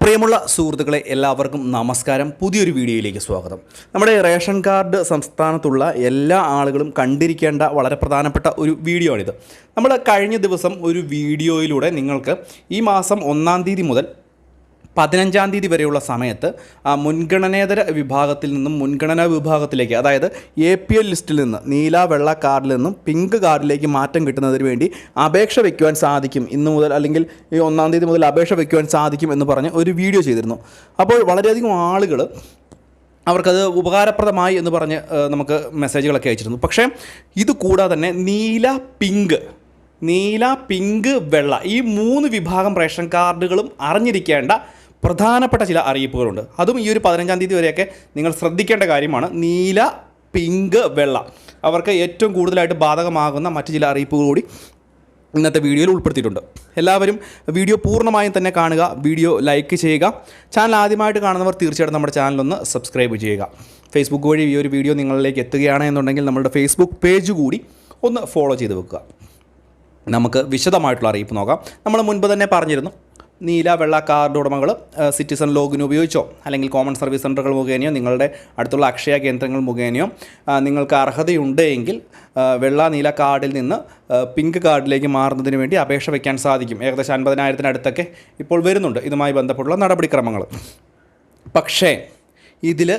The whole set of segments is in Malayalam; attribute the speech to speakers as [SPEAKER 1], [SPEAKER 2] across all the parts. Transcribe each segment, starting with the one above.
[SPEAKER 1] പ്രിയമുള്ള സുഹൃത്തുക്കളെ എല്ലാവർക്കും നമസ്കാരം. പുതിയൊരു വീഡിയോയിലേക്ക് സ്വാഗതം. നമ്മുടെ റേഷൻ കാർഡ് സംസ്ഥാനത്തുള്ള എല്ലാ ആളുകളും കണ്ടിരിക്കേണ്ട വളരെ പ്രധാനപ്പെട്ട ഒരു വീഡിയോ ആണിത് നമ്മൾ കഴിഞ്ഞ ദിവസം ഒരു വീഡിയോയിലൂടെ നിങ്ങൾക്ക് ഈ മാസം ഒന്നാം തീയതി മുതൽ പതിനഞ്ചാം തീയതി വരെയുള്ള സമയത്ത് മുൻഗണനേതര വിഭാഗത്തിൽ നിന്നും മുൻഗണനാ വിഭാഗത്തിലേക്ക് അതായത് എ പി എൽ ലിസ്റ്റിൽ നിന്ന് നീല വെള്ള കാർഡിൽ നിന്നും പിങ്ക് കാർഡിലേക്ക് മാറ്റം കിട്ടുന്നതിന് വേണ്ടി അപേക്ഷ വയ്ക്കുവാൻ സാധിക്കും. ഇന്ന് മുതൽ അല്ലെങ്കിൽ ഈ ഒന്നാം തീയതി മുതൽ അപേക്ഷ വയ്ക്കുവാൻ സാധിക്കും എന്ന് പറഞ്ഞ് ഒരു വീഡിയോ ചെയ്തിരുന്നു. അപ്പോൾ വളരെയധികം ആളുകൾ അവർക്കത് ഉപകാരപ്രദമായി എന്ന് പറഞ്ഞ് നമുക്ക് മെസ്സേജുകളൊക്കെ അയച്ചിരുന്നു. പക്ഷേ ഇത് കൂടാതെ തന്നെ നീല പിങ്ക് നീല പിങ്ക് വെള്ള ഈ മൂന്ന് വിഭാഗം റേഷൻ കാർഡുകളും അറിഞ്ഞിരിക്കേണ്ട പ്രധാനപ്പെട്ട ചില അറിയിപ്പുകളുണ്ട്. അതും ഈ ഒരു പതിനഞ്ചാം തീയതി വരെയൊക്കെ നിങ്ങൾ ശ്രദ്ധിക്കേണ്ട കാര്യമാണ്. നീല പിങ്ക് വെള്ള. അവർക്ക് ഏറ്റവും കൂടുതലായിട്ട് ബാധകമാകുന്ന മറ്റു ചില അറിയിപ്പുകൾ കൂടി ഇന്നത്തെ വീഡിയോയിൽ ഉൾപ്പെടുത്തിയിട്ടുണ്ട്. എല്ലാവരും വീഡിയോ പൂർണമായും തന്നെ കാണുക വീഡിയോ ലൈക്ക് ചെയ്യുക. ചാനൽ ആദ്യമായിട്ട് കാണുന്നവർ തീർച്ചയായിട്ടും നമ്മുടെ ചാനലൊന്ന് സബ്സ്ക്രൈബ് ചെയ്യുക. ഫേസ്ബുക്ക് വഴി ഈ ഒരു വീഡിയോ നിങ്ങളിലേക്ക് എത്തുകയാണ് എന്നുണ്ടെങ്കിൽ നമ്മുടെ ഫേസ്ബുക്ക് പേജ് കൂടി ഒന്ന് ഫോളോ ചെയ്ത് വെക്കുക. നമുക്ക് വിശദമായിട്ടുള്ള അറിയിപ്പ് നോക്കാം. നമ്മൾ മുൻപ് തന്നെ പറഞ്ഞിരുന്നു നീല വെള്ള കാർഡ് ഉടമകൾ സിറ്റിസൺ ലോഗിൻ ഉപയോഗിച്ചോ? അല്ലെങ്കിൽ കോമൺ സർവീസ് സെന്ററുകൾ മുഖേനയോ നിങ്ങളുടെ അടുത്തുള്ള അക്ഷയ കേന്ദ്രങ്ങൾ മുഖേനയോ? നിങ്ങൾക്ക് അർഹതയുണ്ട് എങ്കിൽ വെള്ള നീല കാർഡിൽ നിന്ന് പിങ്ക് കാർഡിലേക്ക് മാറുന്നതിന് വേണ്ടി അപേക്ഷ വയ്ക്കാൻ സാധിക്കും. ഏകദേശം അൻപതിനായിരത്തിനടുത്തൊക്കെ ഇപ്പോൾ വരുന്നുണ്ട്. ഇതുമായി ബന്ധപ്പെട്ടുള്ള നടപടിക്രമങ്ങൾ പക്ഷേ ഇതിൽ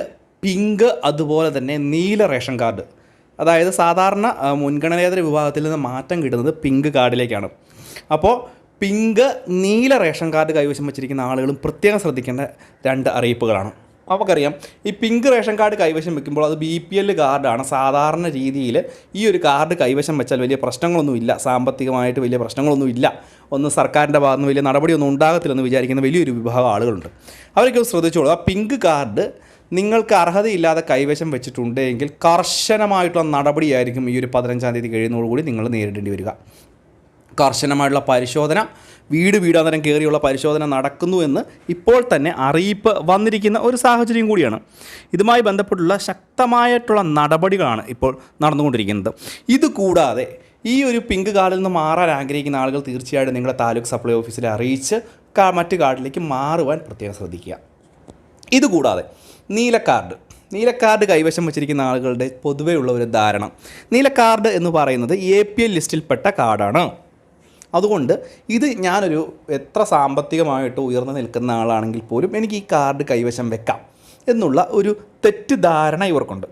[SPEAKER 1] പിങ്ക് അതുപോലെ തന്നെ നീല റേഷൻ കാർഡ് അതായത് സാധാരണ മുൻഗണനേതര വിഭാഗത്തിൽ നിന്ന് മാറ്റം കിട്ടുന്നത് പിങ്ക് കാർഡിലേക്കാണ്. അപ്പോൾ പിങ്ക് നീല റേഷൻ കാർഡ് കൈവശം വെച്ചിരിക്കുന്ന ആളുകളും പ്രത്യേകം ശ്രദ്ധിക്കേണ്ട രണ്ട് അറിയിപ്പുകളാണ്. നമുക്കറിയാം ഈ പിങ്ക് റേഷൻ കാർഡ് കൈവശം വെക്കുമ്പോൾ അത് ബി പി എൽ കാർഡാണ്. സാധാരണ രീതിയിൽ ഈ ഒരു കാർഡ് കൈവശം വെച്ചാൽ വലിയ പ്രശ്നങ്ങളൊന്നുമില്ല സാമ്പത്തികമായിട്ട് വലിയ പ്രശ്നങ്ങളൊന്നുമില്ല ഒന്ന് സർക്കാരിന്റെ ഭാഗത്തുനിന്ന് വലിയ നടപടിയൊന്നും ഉണ്ടാകത്തില്ലെന്ന് വിചാരിക്കുന്ന വലിയൊരു വിഭാഗം ആളുകളുണ്ട്. അവരൊക്കെ ശ്രദ്ധിച്ചോളൂ. ആ പിങ്ക് കാർഡ് നിങ്ങൾക്ക് അർഹതയില്ലാതെ കൈവശം വെച്ചിട്ടുണ്ടെങ്കിൽ കർശനമായിട്ടുള്ള നടപടിയായിരിക്കും ഈ ഒരു പതിനഞ്ചാം തീയതി കഴിയുന്നതോടുകൂടി നിങ്ങൾ നേരിടേണ്ടി വരിക. കർശനമായിട്ടുള്ള പരിശോധന വീട് വീടാന്തരം കയറിയുള്ള പരിശോധന നടക്കുന്നു എന്ന് ഇപ്പോൾ തന്നെ അറിയിപ്പ് വന്നിരിക്കുന്ന ഒരു സാഹചര്യം കൂടിയാണ്. ഇതുമായി ബന്ധപ്പെട്ടുള്ള ശക്തമായിട്ടുള്ള നടപടികളാണ് ഇപ്പോൾ നടന്നുകൊണ്ടിരിക്കുന്നത്. ഇത് കൂടാതെ ഈ ഒരു പിങ്ക് കാർഡിൽ നിന്ന് മാറാൻ ആഗ്രഹിക്കുന്ന ആളുകൾ തീർച്ചയായിട്ടും നിങ്ങളുടെ താലൂക്ക് സപ്ലൈ ഓഫീസിലെ അറിയിച്ച് മറ്റു കാർഡിലേക്ക് മാറുവാൻ പ്രത്യേകം ശ്രദ്ധിക്കുക. ഇതുകൂടാതെ നീല കാർഡ് നീല കാർഡ് കൈവശം വച്ചിരിക്കുന്ന ആളുകളുടെ പൊതുവെയുള്ള ഒരു ധാരണ. നീല കാർഡ് എന്ന് പറയുന്നത് എ പി എൽ ലിസ്റ്റിൽപ്പെട്ട കാർഡാണ്. അതുകൊണ്ട് ഇത് ഞാനൊരു എത്ര സാമ്പത്തികമായിട്ട് ഉയർന്നു നിൽക്കുന്ന ആളാണെങ്കിൽ പോലും എനിക്ക് ഈ കാർഡ് കൈവശം വെക്കാം എന്നുള്ള ഒരു തെറ്റിദ്ധാരണ ഇവർക്കുണ്ട്.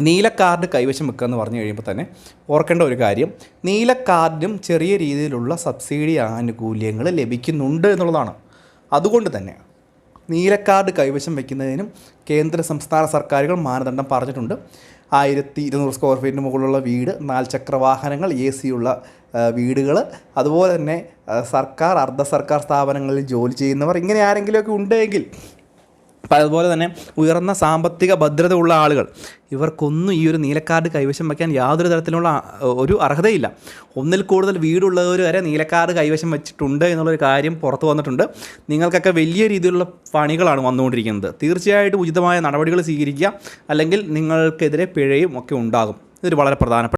[SPEAKER 1] നീല കാർഡ് കൈവശം വെക്കുക എന്ന് പറഞ്ഞു കഴിയുമ്പോൾ തന്നെ ഓർക്കേണ്ട ഒരു കാര്യം നീല കാർഡിനും ചെറിയ രീതിയിലുള്ള സബ്സിഡി ആനുകൂല്യങ്ങൾ ലഭിക്കുന്നുണ്ട് എന്നുള്ളതാണ്. അതുകൊണ്ട് തന്നെ നീല കാർഡ് കൈവശം വയ്ക്കുന്നതിനും കേന്ദ്ര സംസ്ഥാന സർക്കാരുകൾ മാനദണ്ഡം പറഞ്ഞിട്ടുണ്ട്. ആയിരത്തി ഇരുന്നൂറ് സ്ക്വയർ ഫീറ്റിന് മുകളിലുള്ള വീട് നാൽചക്ര വാഹനങ്ങൾ എ സിയുള്ള വീടുകൾ അതുപോലെ തന്നെ സർക്കാർ അർദ്ധ സർക്കാർ സ്ഥാപനങ്ങളിൽ ജോലി ചെയ്യുന്നവർ ഇങ്ങനെ ആരെങ്കിലുമൊക്കെ ഉണ്ടെങ്കിൽ അതുപോലെ തന്നെ ഉയർന്ന സാമ്പത്തിക ഭദ്രത ഉള്ള ആളുകൾ ഇവർക്കൊന്നും ഈ ഒരു നീലക്കാർഡ് കൈവശം വയ്ക്കാൻ യാതൊരു തരത്തിലുള്ള ഒരു അർഹതയില്ല. ഒന്നിൽ കൂടുതൽ വീടുള്ളവർ വരെ നീലക്കാർഡ് കൈവശം വെച്ചിട്ടുണ്ട് എന്നുള്ളൊരു കാര്യം പുറത്തു വന്നിട്ടുണ്ട്. നിങ്ങൾക്കൊക്കെ വലിയ രീതിയിലുള്ള പണികളാണ് വന്നുകൊണ്ടിരിക്കുന്നത്. തീർച്ചയായിട്ടും ഉചിതമായ നടപടികൾ സ്വീകരിക്കുക അല്ലെങ്കിൽ നിങ്ങൾക്കെതിരെ പിഴയും ഒക്കെ ഉണ്ടാകും. ഇതൊരു വളരെ പ്രധാനപ്പെട്ട